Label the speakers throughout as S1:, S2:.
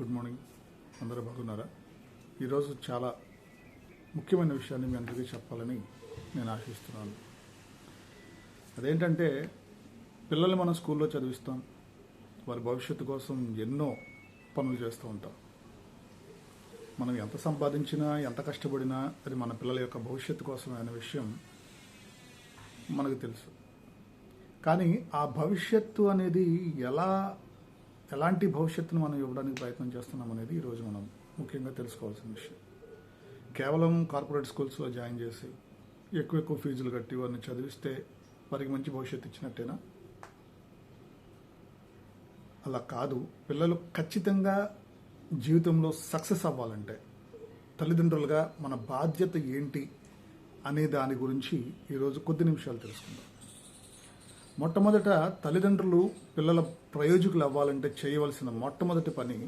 S1: Good morning. అందరూ బాగున్నారా? ఈరోజు చాలా ముఖ్యమైన విషయాన్ని మీ అందరికీ చెప్పాలని నేను ఆశిస్తున్నాను. అదేంటంటే పిల్లల్ని మనం స్కూల్లో చదివిస్తాం. వారి భవిష్యత్తు కోసం ఎన్నో పనులు చేస్తూ ఉంటాం. మనం ఎంత సంపాదించినా ఎంత కష్టపడినా అది మన పిల్లల యొక్క భవిష్యత్తు కోసమే అనే విషయం మనకు తెలుసు. కానీ ఆ భవిష్యత్తు అనేది ఎలా ఎలాంటి భవిష్యత్తును మనం ఇవ్వడానికి ప్రయత్నం చేస్తున్నాం అనేది ఈరోజు మనం ముఖ్యంగా తెలుసుకోవాల్సిన విషయం. కేవలం కార్పొరేట్ స్కూల్స్లో జాయిన్ చేసి ఎక్కువ ఎక్కువ ఫీజులు కట్టి వారిని చదివిస్తే వారికి మంచి భవిష్యత్తు ఇచ్చినట్టేనా? అలా కాదు. పిల్లలు ఖచ్చితంగా జీవితంలో సక్సెస్ అవ్వాలంటే తల్లిదండ్రులుగా మన బాధ్యత ఏంటి అనే దాని గురించి ఈరోజు కొద్ది నిమిషాలు తెలుసుకుందాం. మొట్టమొదట తల్లిదండ్రులు పిల్లల ప్రయోజకులు అవ్వాలంటే చేయవలసిన మొట్టమొదటి పని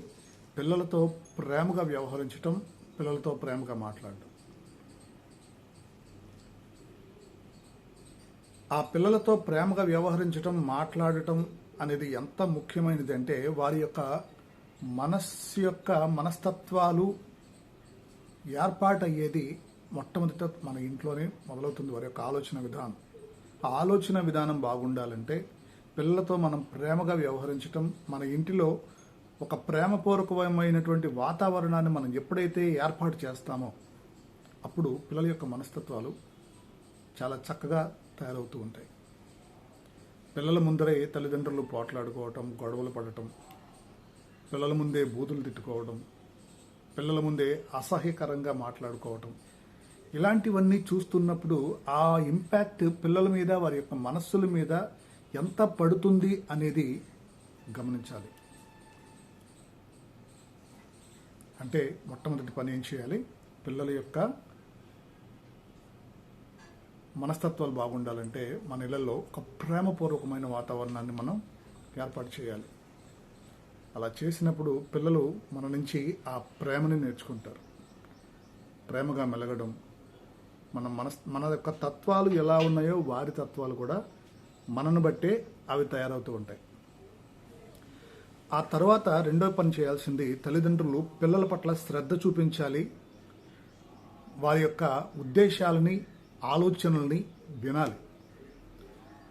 S1: పిల్లలతో ప్రేమగా వ్యవహరించటం పిల్లలతో ప్రేమగా మాట్లాడటం. ఆ పిల్లలతో ప్రేమగా వ్యవహరించటం మాట్లాడటం అనేది ఎంత ముఖ్యమైనది అంటే వారి యొక్క మనస్సు యొక్క మనస్తత్వాలు ఏర్పాటయ్యేది మొట్టమొదట మన ఇంట్లోనే మొదలవుతుంది వారి యొక్క ఆలోచన విధానం. ఆలోచన విధానం బాగుండాలంటే పిల్లలతో మనం ప్రేమగా వ్యవహరించటం మన ఇంటిలో ఒక ప్రేమపూర్వకమైనటువంటి వాతావరణాన్ని మనం ఎప్పుడైతే ఏర్పాటు చేస్తామో అప్పుడు పిల్లల యొక్క మనస్తత్వాలు చాలా చక్కగా తయారవుతూ ఉంటాయి. పిల్లల ముందరే తల్లిదండ్రులు పోట్లాడుకోవటం గొడవలు పడటం పిల్లల ముందే బూతులు తిట్టుకోవడం పిల్లల ముందే అసహ్యకరంగా మాట్లాడుకోవటం ఇలాంటివన్నీ చూస్తున్నప్పుడు ఆ ఇంపాక్ట్ పిల్లల మీద వారి యొక్క మనస్సుల మీద ఎంత పడుతుంది అనేది గమనించాలి. అంటే మొట్టమొదటి పని ఏం చేయాలి? పిల్లల యొక్క మనస్తత్వాలు బాగుండాలంటే మన ఇళ్ళలో ఒక ప్రేమపూర్వకమైన వాతావరణాన్ని మనం ఏర్పాటు చేయాలి. అలా చేసినప్పుడు పిల్లలు మన నుంచి ఆ ప్రేమని నేర్చుకుంటారు. ప్రేమగా మెలగడం మన మనస్ మన యొక్క తత్వాలు ఎలా ఉన్నాయో వారి తత్వాలు కూడా మనను బట్టే అవి తయారవుతూ ఉంటాయి. ఆ తర్వాత రెండో పని చేయాల్సింది తల్లిదండ్రులు పిల్లల పట్ల శ్రద్ధ చూపించాలి. వారి యొక్క ఉద్దేశాలని ఆలోచనల్ని వినాలి.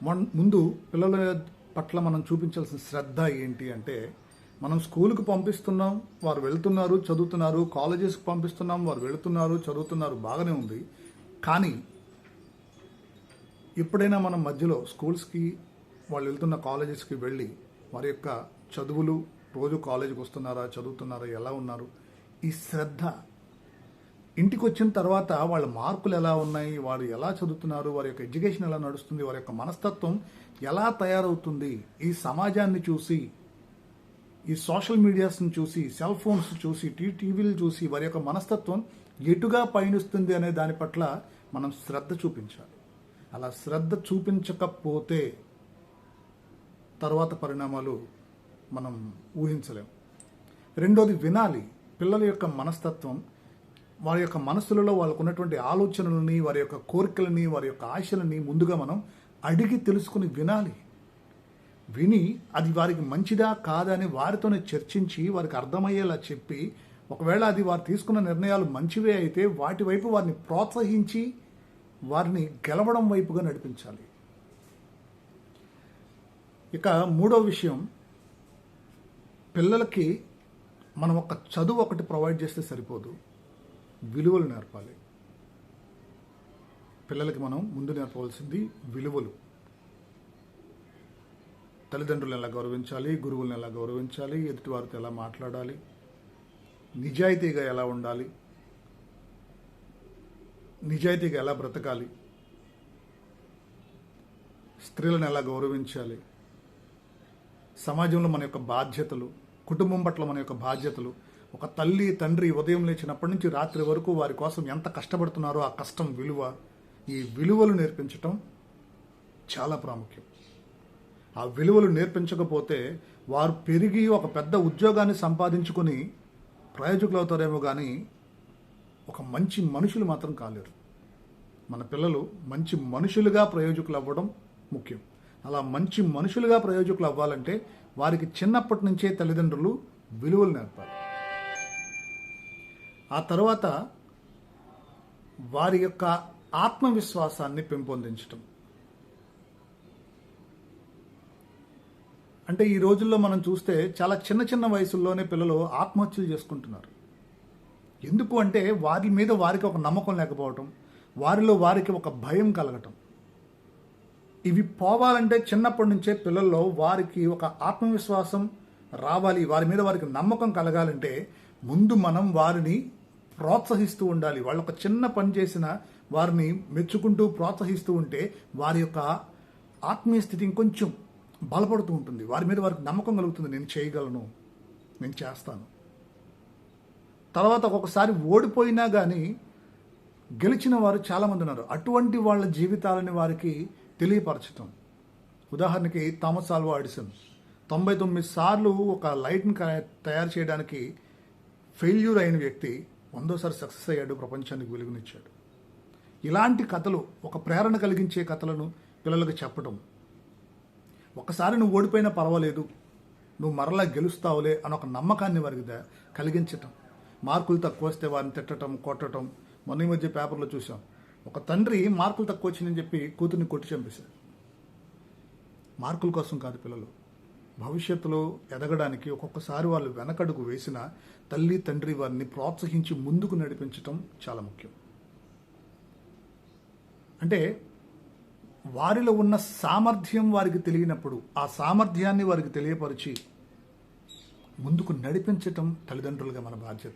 S1: మొన్- ముందు పిల్లల పట్ల మనం చూపించాల్సిన శ్రద్ధ ఏంటి అంటే మనం స్కూల్కి పంపిస్తున్నాం వారు వెళ్తున్నారు చదువుతున్నారు కాలేజెస్కి పంపిస్తున్నాం వారు వెళుతున్నారు చదువుతున్నారు బాగానే ఉంది. కానీ ఎప్పుడైనా మనం మధ్యలో స్కూల్స్కి వాళ్ళు వెళ్తున్న కాలేజెస్కి వెళ్ళి వారి యొక్క చదువులు రోజు కాలేజీకి వస్తున్నారా చదువుతున్నారా ఎలా ఉన్నారు? ఈ శ్రద్ధ ఇంటికి వచ్చిన తర్వాత వాళ్ళ మార్కులు ఎలా ఉన్నాయి వారు ఎలా చదువుతున్నారు వారి యొక్క ఎడ్యుకేషన్ ఎలా నడుస్తుంది వారి యొక్క మనస్తత్వం ఎలా తయారవుతుంది? ఈ సమాజాన్ని చూసి ఈ సోషల్ మీడియాస్ని చూసి సెల్ ఫోన్స్ చూసి టీ టీవీలు చూసి వారి యొక్క మనస్తత్వం ఎటుగా పయనిస్తుంది అనే దాని పట్ల మనం శ్రద్ధ చూపించాలి. అలా శ్రద్ధ చూపించకపోతే తర్వాత పరిణామాలు మనం ఊహించలేం. రెండోది వినాలి. పిల్లల యొక్క మనస్తత్వం వారి యొక్క మనసులలో వాళ్ళకు ఉన్నటువంటి ఆలోచనలని వారి యొక్క కోరికలని వారి యొక్క ఆశలని ముందుగా మనం అడిగి తెలుసుకుని వినాలి. విని అది వారికి మంచిదా కాదా అని వారితోనే చర్చించి వారికి అర్థమయ్యేలా చెప్పి ఒకవేళ అది వారు తీసుకున్న నిర్ణయాలు మంచివే అయితే వాటి వైపు వారిని ప్రోత్సహించి వారిని గెలవడం వైపుగా నడిపించాలి. ఇక మూడో విషయం పిల్లలకి మనం ఒక చదువు ఒకటి ప్రొవైడ్ చేస్తే సరిపోదు. విలువలు నేర్పాలి. పిల్లలకి మనం ముందు నేర్పవలసింది విలువలు. తల్లిదండ్రులను ఎలా గౌరవించాలి గురువులను ఎలా గౌరవించాలి ఎదుటివారితో ఎలా మాట్లాడాలి నిజాయితీగా ఎలా ఉండాలి? నిజాయితీగా ఎలా బ్రతకాలి? స్త్రీలను ఎలా గౌరవించాలి? సమాజంలో మన యొక్క బాధ్యతలు కుటుంబం పట్ల మన యొక్క బాధ్యతలు ఒక తల్లి తండ్రి ఉదయం లేచినప్పటి నుంచి రాత్రి వరకు వారి కోసం ఎంత కష్టపడుతున్నారో ఆ కష్టం విలువ ఈ విలువలు నేర్పించటం చాలా ప్రాముఖ్యం. ఆ విలువలు నేర్పించకపోతే వారు పెరిగి ఒక పెద్ద ఉద్యోగాన్ని సంపాదించుకొని ప్రయోజకులు అవుతారేమో కానీ ఒక మంచి మనుషులు మాత్రం కాలేరు. మన పిల్లలు మంచి మనుషులుగా ప్రయోజకులు అవ్వడం ముఖ్యం. అలా మంచి మనుషులుగా ప్రయోజకులు అవ్వాలంటే వారికి చిన్నప్పటి నుంచే తల్లిదండ్రులు విలువలు నేర్పాలి. ఆ తర్వాత వారి యొక్క ఆత్మవిశ్వాసాన్ని పెంపొందించటం. అంటే ఈ రోజుల్లో మనం చూస్తే చాలా చిన్న చిన్న వయసుల్లోనే పిల్లలు ఆత్మహత్యలు చేసుకుంటున్నారు. ఎందుకు అంటే వారి మీద వారికి ఒక నమ్మకం లేకపోవటం వారిలో వారికి ఒక భయం కలగటం. ఇవి పోవాలంటే చిన్నప్పటి నుంచే పిల్లల్లో వారికి ఒక ఆత్మవిశ్వాసం రావాలి వారి మీద వారికి నమ్మకం కలగాలంటే ముందు మనం వారిని ప్రోత్సహిస్తూ ఉండాలి. వాళ్ళు ఒక చిన్న పని చేసిన వారిని మెచ్చుకుంటూ ప్రోత్సహిస్తూ ఉంటే వారి యొక్క ఆత్మీయ స్థితి ఇంకొంచెం బలపడుతూ ఉంటుంది. వారి మీద వారికి నమ్మకం కలుగుతుంది. నేను చేయగలను. నేను చేస్తాను. తర్వాత ఒక్కొక్కసారి ఓడిపోయినా కానీ గెలిచిన వారు చాలామంది ఉన్నారు. అటువంటి వాళ్ళ జీవితాలని వారికి తెలియపరచటం. ఉదాహరణకి థామస్ ఆల్వా ఎడిసన్. తొంభై తొమ్మిది సార్లు ఒక లైట్ని తయారు చేయడానికి ఫెయిల్యూర్ అయిన వ్యక్తి వందోసారి సక్సెస్ అయ్యాడు ప్రపంచానికి వెలుగునిచ్చాడు. ఇలాంటి కథలు ఒక ప్రేరణ కలిగించే కథలను పిల్లలకు చెప్పడం ఒకసారి నువ్వు ఓడిపోయినా పర్వాలేదు. నువ్వు మరలా గెలుస్తావులే అని ఒక నమ్మకాన్ని వారికి కలిగించటం. మార్కులు తక్కువ వస్తే వారిని తిట్టడం కొట్టడం మొన్న ఈ మధ్య పేపర్లో చూసాం ఒక తండ్రి మార్కులు తక్కువ వచ్చిందని చెప్పి కూతుర్ని కొట్టి చంపేశాడు. మార్కుల కోసం కాదు పిల్లలు. భవిష్యత్తులో ఎదగడానికి ఒక్కొక్కసారి వాళ్ళు వెనకడుగు వేసిన తల్లి తండ్రి వారిని ప్రోత్సహించి ముందుకు నడిపించటం చాలా ముఖ్యం. అంటే వారిలో ఉన్న సామర్థ్యం వారికి తెలియనప్పుడు ఆ సామర్థ్యాన్ని వారికి తెలియపరిచి ముందుకు నడిపించటం తల్లిదండ్రులుగా మన బాధ్యత.